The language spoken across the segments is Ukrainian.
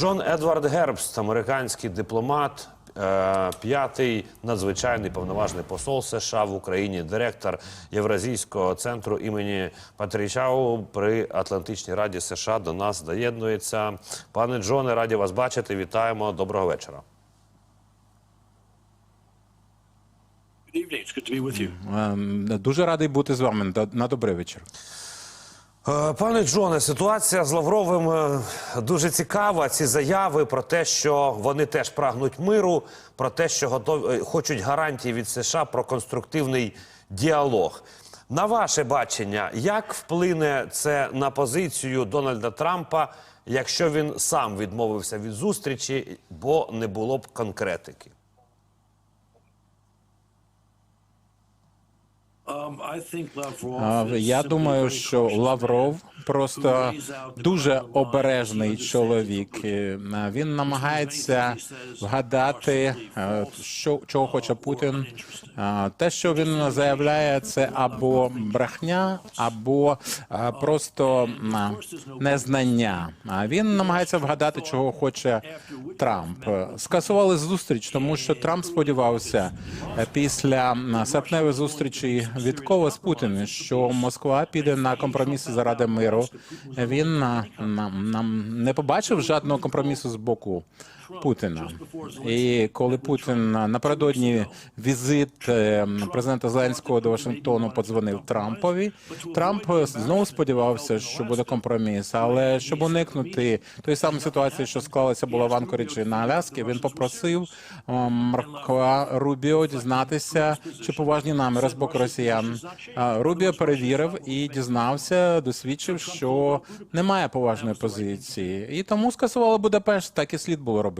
Джон Едвард Гербст, американський дипломат, е, п'ятий надзвичайний повноважний посол США в Україні, директор Євразійського центру імені Патрічау при Атлантичній раді США до нас доєднується. Пане Джоне, раді вас бачити. Вітаємо. Доброго вечора. Good evening. It's good to be with you. Ем, Дуже радий бути з вами. На добрий вечір. Е, Пане Джоне, ситуація з Лавровим е, дуже цікава. Ці заяви про те, що вони теж прагнуть миру, про те, що готові е, хочуть гарантії від США про конструктивний діалог. На ваше бачення, як вплине це на позицію Дональда Трампа, якщо він сам відмовився від зустрічі, бо не було б конкретики? Я думаю, що Лавров просто дуже обережний чоловік. Е, Він намагається вгадати, е, що чого хоче Путін. Те, що він заявляє, це або брехня, або е, просто незнання. Він намагається вгадати, чого хоче Трамп. Е, Скасували зустріч, тому що Трамп сподівався після серпневої зустрічі відколи з Путіним, що Москва піде на компроміси заради миру. Він нам не побачив жодного компромісу з боку Путіна. І коли Путін е, напередодні візит е, президента Зеленського до Вашингтону подзвонив Трампові, Трамп е, знову сподівався, що буде компроміс, але щоб уникнути тої самої ситуації, що склалася була в Анкоріджі на Аляскі, він попросив е, Марка Рубіо дізнатися, чи поважні наміри з боку росіян. Рубіо перевірив і дізнався, досвідчив, що немає поважної позиції, і тому скасували Будапешт. Так і слід було робити.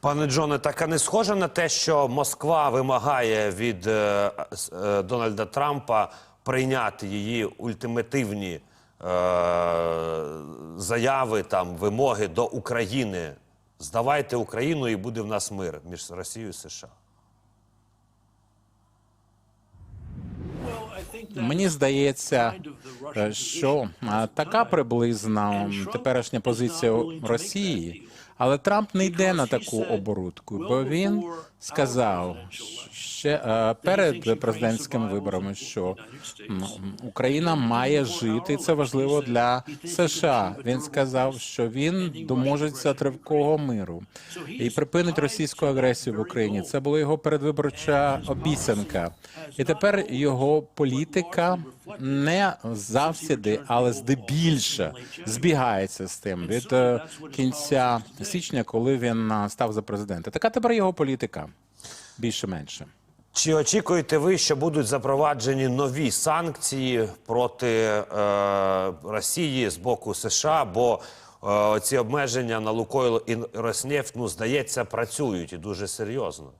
Пане Джоне, так а не схоже на те, що Москва вимагає від е, е, Дональда Трампа прийняти її ультимативні е, заяви, там вимоги до України. Здавайте Україну і буде в нас мир між Росією і США. Мені здається, е, що така приблизна теперішня позиція Росії, але Трамп не йде на таку оборудку, бо він сказав ще перед президентськими виборами, що Україна має жити. Це важливо для США. Він сказав, що він доможеться тривкого миру. І припинить російську агресію в Україні. Це була його передвиборча обіцянка, і тепер його політика не завсіди, але здебільше збігається з тим. Від е, кінця січня, коли він став за президента. Така тепер його політика більше-менше. Чи очікуєте ви, що будуть запроваджені нові санкції проти е, Росії з боку США? Бо е, ці обмеження на Лукойл і Роснефть, ну, здається, працюють і дуже серйозно.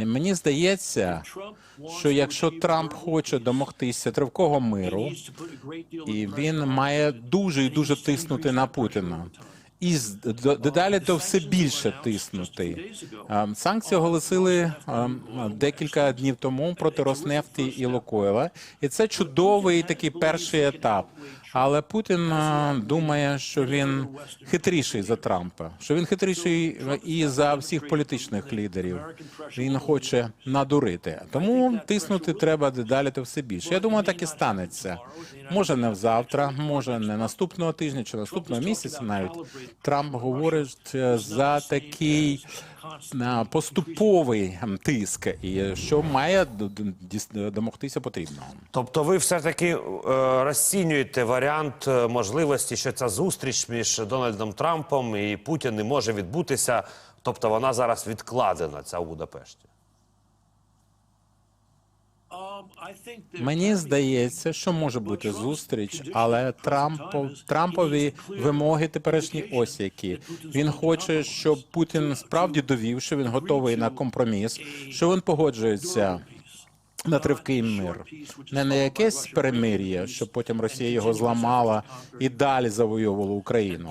І мені здається, що якщо Трамп хоче домогтися тривкого миру, і він має дуже і дуже тиснути на Путіна. І дедалі то все більше тиснути. Санкції оголосили декілька днів тому проти Роснефті і Лукойла, і це чудовий такий перший етап. Але Путін е, думає, що він хитріший за Трампа, що він хитріший і за всіх політичних лідерів. Він хоче надурити. Тому тиснути треба дедалі то все більше. Я думаю, так і станеться. Може не завтра, може не наступного тижня чи наступного місяця. Навіть Трамп говорить е, за такий е, поступовий тиск, і що має домогтися потрібного. Тобто, ви все таки е, розцінюєте варіант е, можливості, що ця зустріч між Дональдом Трампом і Путіним може відбутися. Тобто вона зараз відкладена, ця у Будапешті. Мені здається, що може бути зустріч, але Трампо, Трампові вимоги теперішні ось які. Він хоче, щоб Путін справді довів, що він готовий на компроміс, що він погоджується на тривкий мир, не на якесь перемир'я, щоб потім Росія його зламала і далі завойовувала Україну.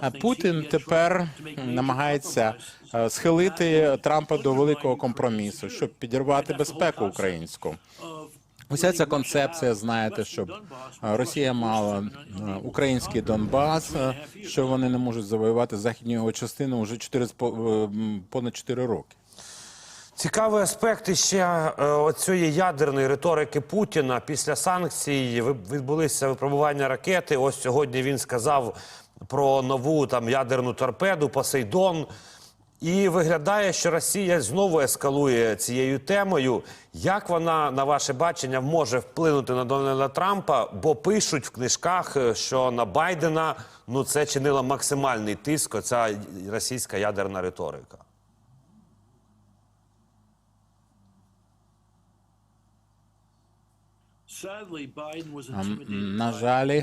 А Путін тепер намагається е, схилити Трампа до великого компромісу, щоб підірвати безпеку українську. Уся ця концепція, знаєте, щоб е, Росія мала е, український Донбас, що вони не можуть завоювати західню його частину вже 4, з по- е, понад 4 роки. Цікавий аспект іще е, оцієї ядерної риторики Путіна після санкцій відбулися випробування ракети. Ось сьогодні він сказав про нову там ядерну торпеду Посейдон. І виглядає, що Росія знову ескалує цією темою. Як вона, на ваше бачення, може вплинути на Дональда Трампа? Бо пишуть в книжках, е, що на Байдена ну це чинило максимальний тиск. Оця російська ядерна риторика. На жаль,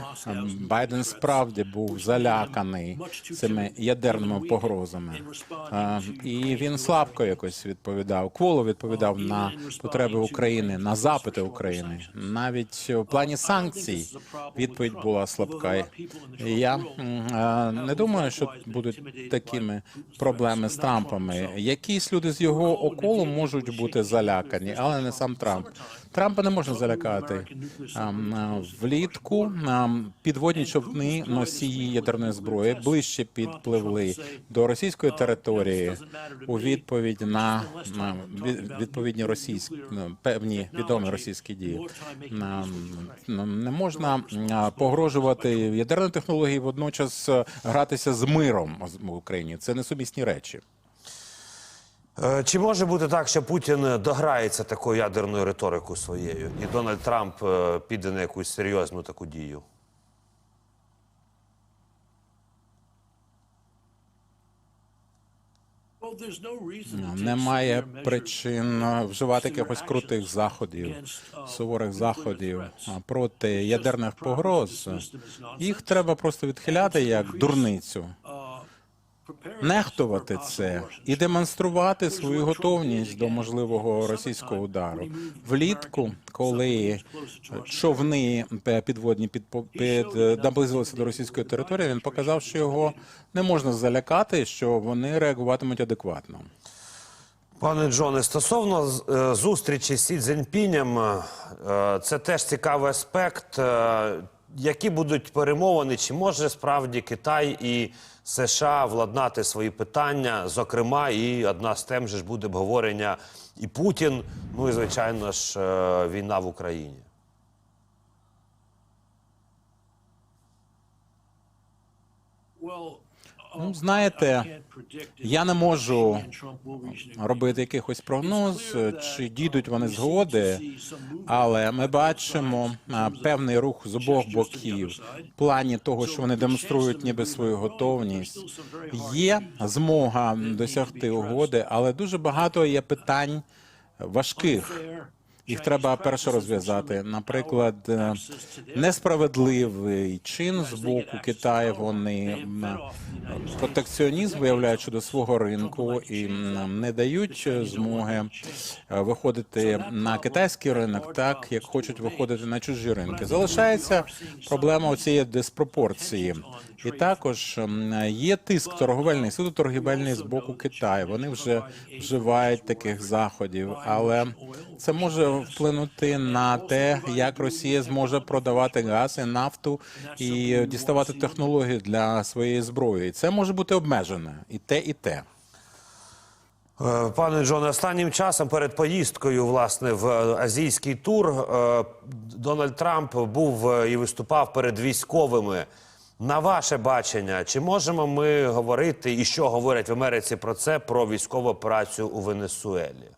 Байден справді був заляканий цими ядерними погрозами. І він слабко якось відповідав. Кволо відповідав на потреби України, на запити України. Навіть в плані санкцій відповідь була слабка. Я не думаю, що будуть такими проблеми з Трампами. Якісь люди з його околу можуть бути залякані, але не сам Трамп. Трампа не можна залякати. А, Влітку підводні човни носії ядерної зброї ближче підпливли до російської території у відповідь на, відповідні російські ну, певні відомі російські дії. На- Не можна погрожувати ядерною технологією, водночас гратися з миром в Україні. Це несумісні речі. Е, Чи може бути так, що Путін дограється такою ядерною риторикою своєю, і Дональд Трамп е, піде на якусь серйозну таку дію? Немає причин вживати якихось крутих заходів, суворих заходів проти ядерних погроз. Їх треба просто відхиляти як дурницю, нехтувати це і демонструвати свою готовність до можливого російського удару. Влітку, коли човни підводні під, під е, наблизилися до російської території, він показав, що його не можна залякати, що вони реагуватимуть адекватно. Пане Джоне, стосовно е, зустрічі з Сі Цзіньпінем, е, це теж цікавий аспект. Які будуть перемовини? Чи може справді Китай і США владнати свої питання? Зокрема, і одна з тем же ж буде обговорення і Путін, ну і звичайно ж е, війна в Україні. Ну, um, знаєте, я не можу робити якихось прогноз, чи дійдуть вони згоди, але ми бачимо певний рух з обох боків в плані того, що вони демонструють ніби свою готовність. Є змога досягти угоди, але дуже багато є питань важких. Їх треба перше розв'язати. Наприклад, е, несправедливий чин з боку Китаю. Вони протекціонізм виявляють щодо свого ринку і не дають змоги е, виходити на китайський ринок, так як хочуть виходити на чужі ринки. Залишається проблема цієї диспропорції. І також є тиск торговельний, суто торгівельний з боку Китаю. Вони вже вживають таких заходів, але це може вплинути на те, як Росія зможе продавати газ і нафту і діставати технології для своєї зброї. Це може бути обмежене і те, і те. Е, Пане Джоне, останнім часом перед поїздкою власне в азійський тур е, Дональд Трамп був е, і виступав перед військовими. На ваше бачення, чи можемо ми говорити і що говорять в Америці про це про військову операцію у Венесуелі?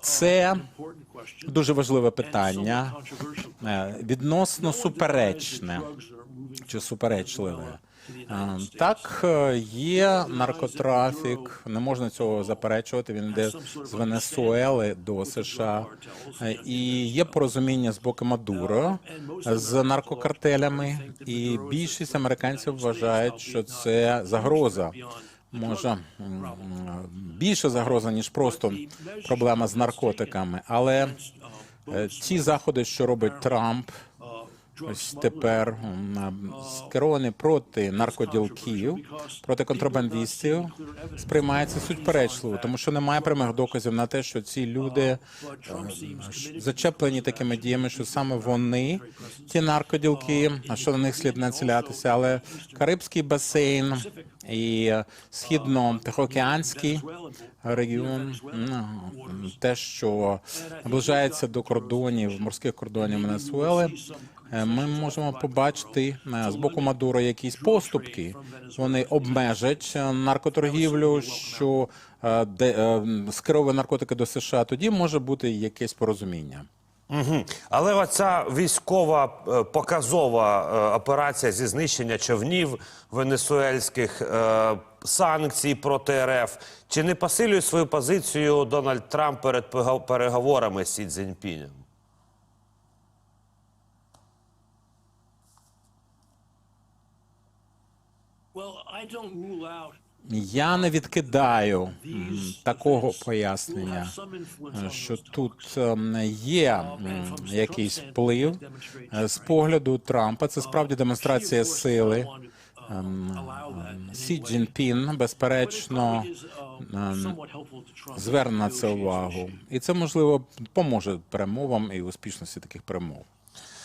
Це. Дуже важливе питання, е, відносно суперечне чи суперечливе. Е. Так, е, є наркотрафік, не можна цього заперечувати. Він йде з Венесуели до США. І є порозуміння з боку Мадуро з наркокартелями, і більшість американців вважають, що це загроза. Може м, більша загроза ніж просто проблема з наркотиками, але е, ті заходи, що робить Трамп, ось тепер м, скерований проти наркоділків, проти контрабандистів, сприймається суперечливо, тому що немає прямих доказів на те, що ці люди е, зачеплені такими діями, що саме вони ті наркоділки, а що на них слід націлятися, але Карибський басейн і східно-тихоокеанський регіон, ну, те, що наближається до кордонів, морських кордонів Венесуели, е, ми можемо побачити е, з боку Мадуро якісь поступки. Вони обмежать е, наркоторгівлю, що е, де е, скеровує наркотики до США. Тоді може бути якесь порозуміння. Угу. Але оця військова е, показова е, операція зі знищення човнів венесуельських, е, санкцій проти РФ, чи не посилює свою позицію Дональд Трамп перед переговорами з Сі Цзіньпінем? Well, I don't rule out Я не відкидаю такого пояснення, е, що тут ем, є якийсь вплив Е, з погляду Трампа. Це справді демонстрація сили. um, Сі Цзіньпін, безперечно, зверне на це увагу, і це можливо поможе перемовам і успішності таких перемов.